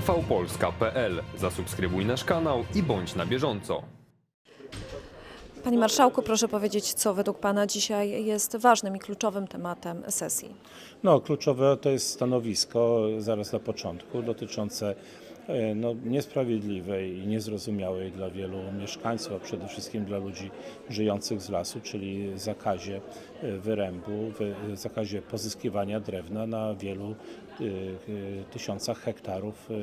tvpolska.pl. Zasubskrybuj nasz kanał i bądź na bieżąco. Panie Marszałku, proszę powiedzieć, co według Pana dzisiaj jest ważnym i kluczowym tematem sesji. No, kluczowe to jest stanowisko zaraz na początku dotyczące no, niesprawiedliwej i niezrozumiałej dla wielu mieszkańców, a przede wszystkim dla ludzi żyjących z lasu, czyli zakazie e, wyrębu, wy, zakazie pozyskiwania drewna na wielu e, e, tysiącach hektarów, e,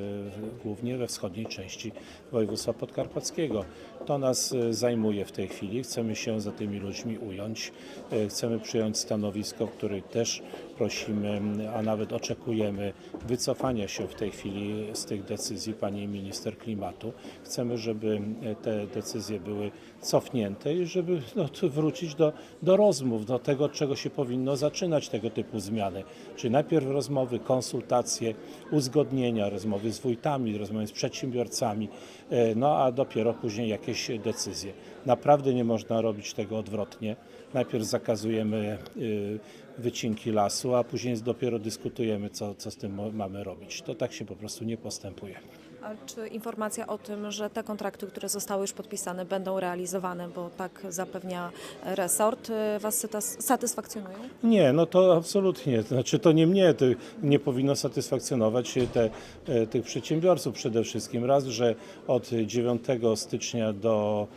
głównie we wschodniej części województwa podkarpackiego. To nas e, zajmuje w tej chwili. Chcemy się za tymi ludźmi ująć. E, Chcemy przyjąć stanowisko, w też prosimy, a nawet oczekujemy wycofania się w tej chwili z tych decyzji pani minister klimatu. Chcemy, żeby e, te decyzje były cofnięte i żeby no, wrócić do, do rozmów, do tego, czego się powinno zaczynać tego typu zmiany. Czyli najpierw rozmowy, konsultacje, uzgodnienia, rozmowy z wójtami, rozmowy z przedsiębiorcami, e, no a dopiero później jakieś decyzje. Naprawdę nie można robić tego odwrotnie. Najpierw zakazujemy y, wycinki lasu, a później dopiero dyskutujemy, co, co z tym mamy robić. To tak się po prostu nie postępuje. A czy informacja o tym, że te kontrakty, które zostały już podpisane, będą realizowane, bo tak zapewnia resort, y, Was satysfakcjonują? Nie, no to absolutnie. Znaczy to nie mnie, to nie powinno satysfakcjonować te, e, tych przedsiębiorców przede wszystkim. Raz, że od 9 stycznia do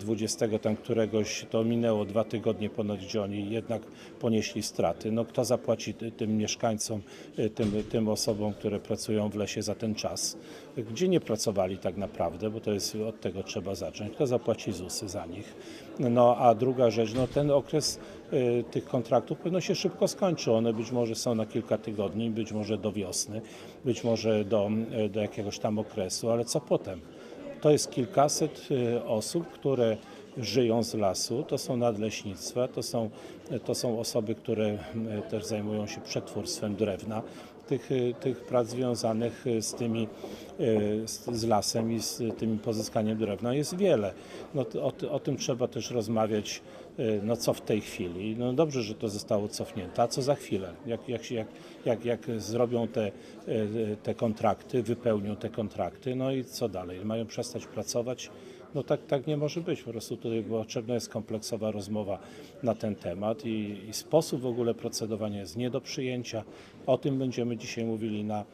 20 tam któregoś to minęło dwa tygodnie ponad, gdzie oni jednak ponieśli straty. No kto zapłaci ty- tym mieszkańcom, e, tym, tym osobom, które pracują w lesie za ten czas? Gdzie nie pracowali tak naprawdę, bo to jest od tego trzeba zacząć. Kto zapłaci ZUSy za nich? No a druga rzecz, no ten okres y, tych kontraktów pewno się szybko skończy. One być może są na kilka tygodni, być może do wiosny, być może do, y, do jakiegoś tam okresu, ale co potem? To jest kilkaset y, osób, które żyją z lasu, to są nadleśnictwa, to są, to są osoby, które y, też zajmują się przetwórstwem drewna. Tych, y, tych prac związanych y, z tymi, y, z, z lasem i z tym pozyskaniem drewna jest wiele. No, o, o tym trzeba też rozmawiać, no co w tej chwili. No dobrze, że to zostało cofnięte, a co za chwilę? Jak, jak, jak, jak, jak zrobią te, te kontrakty, wypełnią te kontrakty, no i co dalej? Mają przestać pracować? No tak, tak nie może być. Po prostu tutaj potrzebna jest kompleksowa rozmowa na ten temat i, i sposób w ogóle procedowania jest nie do przyjęcia. O tym będziemy dzisiaj mówili na,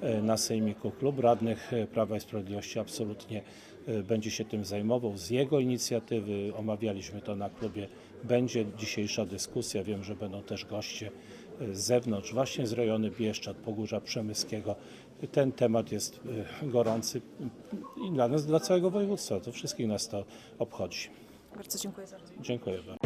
e, na Sejmiku. Klub Radnych e, Prawa i Sprawiedliwości absolutnie e, będzie się tym zajmował. Z jego inicjatywy omawialiśmy to na klubie. Będzie dzisiejsza dyskusja. Wiem, że będą też goście z zewnątrz, właśnie z rejonu Bieszczad, Pogórza Przemyskiego. Ten temat jest gorący i dla nas, dla całego województwa. To wszystkich nas to obchodzi. Bardzo dziękuję za rozmowę. Dziękuję bardzo.